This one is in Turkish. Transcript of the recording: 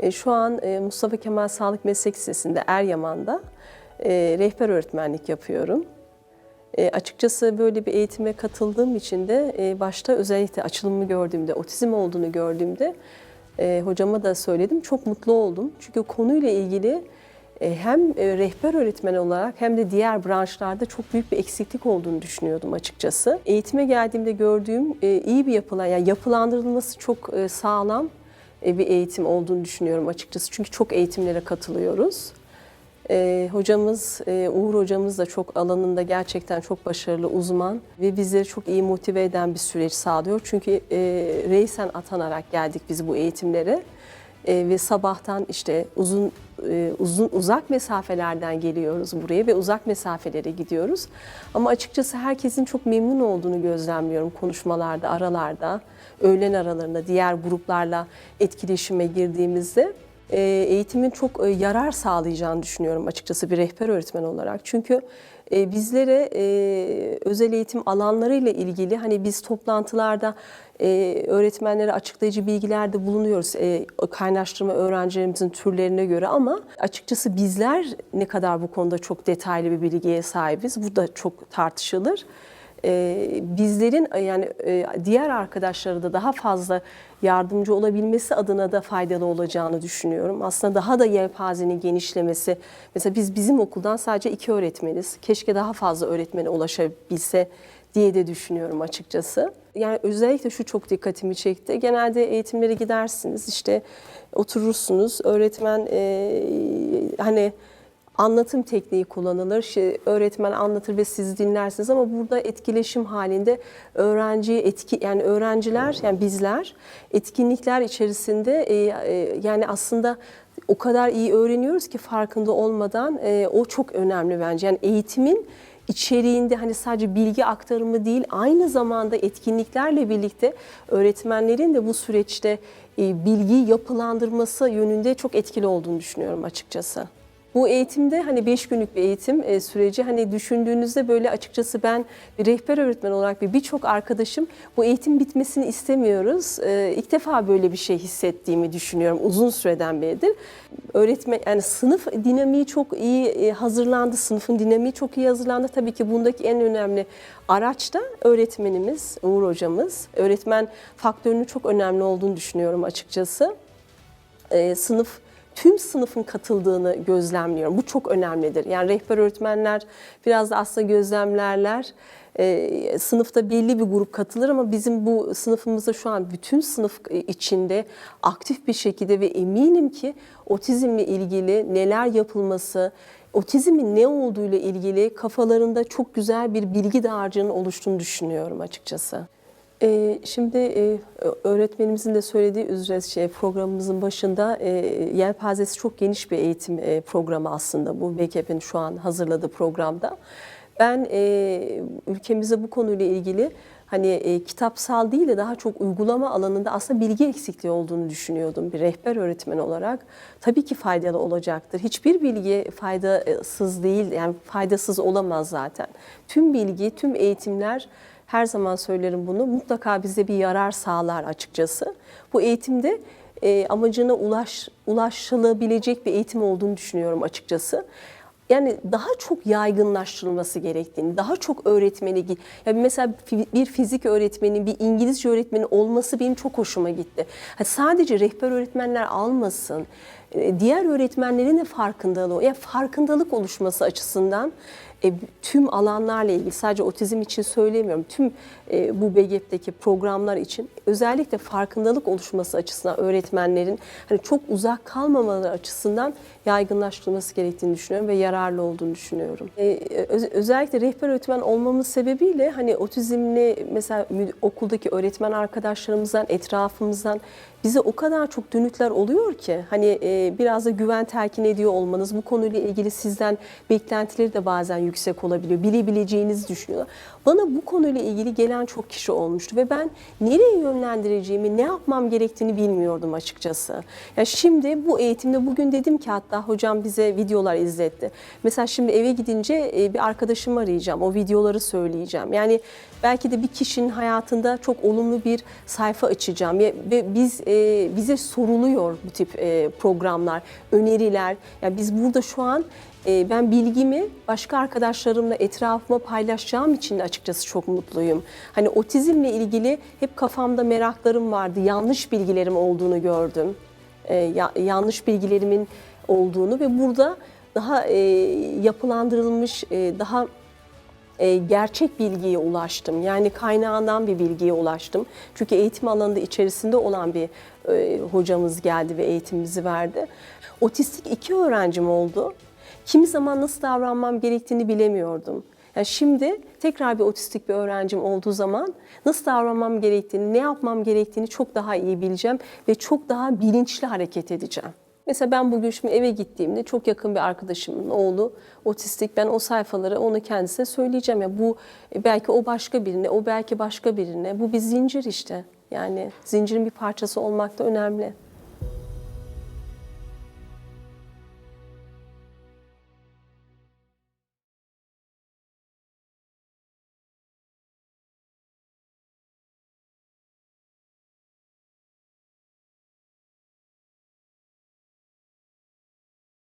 E, Şu an e, Mustafa Kemal Sağlık Meslek Lisesi'nde Eryaman'da e, rehber öğretmenlik yapıyorum. E, açıkçası böyle bir eğitime katıldığım için de e, başta özellikle açılımı gördüğümde, otizm olduğunu gördüğümde e, hocama da söyledim. Çok mutlu oldum. Çünkü konuyla ilgili e, hem e, rehber öğretmen olarak hem de diğer branşlarda çok büyük bir eksiklik olduğunu düşünüyordum açıkçası. Eğitime geldiğimde gördüğüm e, iyi bir yapılan, yani yapılandırılması çok e, sağlam bir eğitim olduğunu düşünüyorum açıkçası. Çünkü çok eğitimlere katılıyoruz. E, hocamız, e, Uğur hocamız da çok alanında gerçekten çok başarılı, uzman ve bizleri çok iyi motive eden bir süreç sağlıyor. Çünkü e, reysen atanarak geldik biz bu eğitimlere. E, ve sabahtan işte uzun e, uzun uzak mesafelerden geliyoruz buraya ve uzak mesafelere gidiyoruz. Ama açıkçası herkesin çok memnun olduğunu gözlemliyorum konuşmalarda, aralarda, öğlen aralarında diğer gruplarla etkileşime girdiğimizde e, eğitimin çok e, yarar sağlayacağını düşünüyorum açıkçası bir rehber öğretmen olarak. Çünkü e, bizlere e, özel eğitim alanlarıyla ilgili hani biz toplantılarda e, öğretmenlere açıklayıcı bilgilerde bulunuyoruz e, kaynaştırma öğrencilerimizin türlerine göre ama açıkçası bizler ne kadar bu konuda çok detaylı bir bilgiye sahibiz bu da çok tartışılır. E, bizlerin yani e, diğer arkadaşlara da daha fazla yardımcı olabilmesi adına da faydalı olacağını düşünüyorum. Aslında daha da yelpazenin genişlemesi. Mesela biz bizim okuldan sadece iki öğretmeniz. Keşke daha fazla öğretmene ulaşabilse diye de düşünüyorum açıkçası. Yani özellikle şu çok dikkatimi çekti. Genelde eğitimlere gidersiniz işte oturursunuz öğretmen e, hani anlatım tekniği kullanılır. İşte öğretmen anlatır ve siz dinlersiniz ama burada etkileşim halinde öğrenci etki yani öğrenciler yani bizler etkinlikler içerisinde e, e, yani aslında o kadar iyi öğreniyoruz ki farkında olmadan e, o çok önemli bence. Yani eğitimin içeriğinde hani sadece bilgi aktarımı değil aynı zamanda etkinliklerle birlikte öğretmenlerin de bu süreçte e, bilgiyi yapılandırması yönünde çok etkili olduğunu düşünüyorum açıkçası. Bu eğitimde hani 5 günlük bir eğitim e, süreci hani düşündüğünüzde böyle açıkçası ben bir rehber öğretmen olarak ve birçok arkadaşım bu eğitim bitmesini istemiyoruz. E, ilk defa böyle bir şey hissettiğimi düşünüyorum uzun süreden beridir. Öğretmen yani sınıf dinamiği çok iyi e, hazırlandı. Sınıfın dinamiği çok iyi hazırlandı. Tabii ki bundaki en önemli araç da öğretmenimiz, Uğur hocamız. Öğretmen faktörünün çok önemli olduğunu düşünüyorum açıkçası. E, sınıf tüm sınıfın katıldığını gözlemliyorum. Bu çok önemlidir. Yani rehber öğretmenler biraz da aslında gözlemlerler. Ee, sınıfta belli bir grup katılır ama bizim bu sınıfımızda şu an bütün sınıf içinde aktif bir şekilde ve eminim ki otizmle ilgili neler yapılması, otizmin ne olduğuyla ilgili kafalarında çok güzel bir bilgi dağarcığının oluştuğunu düşünüyorum açıkçası. Ee, Şimdi e, öğretmenimizin de söylediği üzere şey programımızın başında e, yelpazesi çok geniş bir eğitim e, programı aslında bu BKP'nin şu an hazırladığı programda. Ben e, ülkemizde bu konuyla ilgili hani e, kitapsal değil de daha çok uygulama alanında aslında bilgi eksikliği olduğunu düşünüyordum bir rehber öğretmen olarak. Tabii ki faydalı olacaktır. Hiçbir bilgi faydasız değil yani faydasız olamaz zaten. Tüm bilgi, tüm eğitimler her zaman söylerim bunu. Mutlaka bize bir yarar sağlar açıkçası. Bu eğitimde e, amacına ulaş, ulaşılabilecek bir eğitim olduğunu düşünüyorum açıkçası. Yani daha çok yaygınlaştırılması gerektiğini, daha çok öğretmeni, yani mesela bir fizik öğretmeni, bir İngilizce öğretmeni olması benim çok hoşuma gitti. Yani sadece rehber öğretmenler almasın, e, diğer öğretmenlerin de farkındalığı, yani farkındalık oluşması açısından e, tüm alanlarla ilgili sadece otizm için söylemiyorum. Tüm e, bu BGEP'teki programlar için özellikle farkındalık oluşması açısından öğretmenlerin hani çok uzak kalmamaları açısından yaygınlaştırılması gerektiğini düşünüyorum ve yararlı olduğunu düşünüyorum. E, öz, özellikle rehber öğretmen olmamız sebebiyle hani otizmli mesela okuldaki öğretmen arkadaşlarımızdan, etrafımızdan bize o kadar çok dönütler oluyor ki hani e, biraz da güven telkin ediyor olmanız bu konuyla ilgili sizden beklentileri de bazen yüksek olabiliyor. Bilebileceğinizi düşünüyorlar. Bana bu konuyla ilgili gelen çok kişi olmuştu ve ben nereye yönlendireceğimi, ne yapmam gerektiğini bilmiyordum açıkçası. Yani şimdi bu eğitimde bugün dedim ki hatta hocam bize videolar izletti. Mesela şimdi eve gidince e, bir arkadaşımı arayacağım. O videoları söyleyeceğim. Yani belki de bir kişinin hayatında çok olumlu bir sayfa açacağım ve biz e, bize soruluyor bu tip e, programlar, öneriler. Yani biz burada şu an ben bilgimi başka arkadaşlarımla etrafıma paylaşacağım için açıkçası çok mutluyum. Hani otizmle ilgili hep kafamda meraklarım vardı. Yanlış bilgilerim olduğunu gördüm. E, ya- yanlış bilgilerimin olduğunu ve burada daha e, yapılandırılmış, e, daha e, gerçek bilgiye ulaştım. Yani kaynağından bir bilgiye ulaştım. Çünkü eğitim alanında içerisinde olan bir hocamız geldi ve eğitimimizi verdi. Otistik iki öğrencim oldu. Kimi zaman nasıl davranmam gerektiğini bilemiyordum. Yani şimdi tekrar bir otistik bir öğrencim olduğu zaman nasıl davranmam gerektiğini, ne yapmam gerektiğini çok daha iyi bileceğim ve çok daha bilinçli hareket edeceğim. Mesela ben bugün şimdi eve gittiğimde çok yakın bir arkadaşımın oğlu otistik. Ben o sayfaları onu kendisine söyleyeceğim. Ya bu e, belki o başka birine, o belki başka birine. Bu bir zincir işte. Yani zincirin bir parçası olmak da önemli.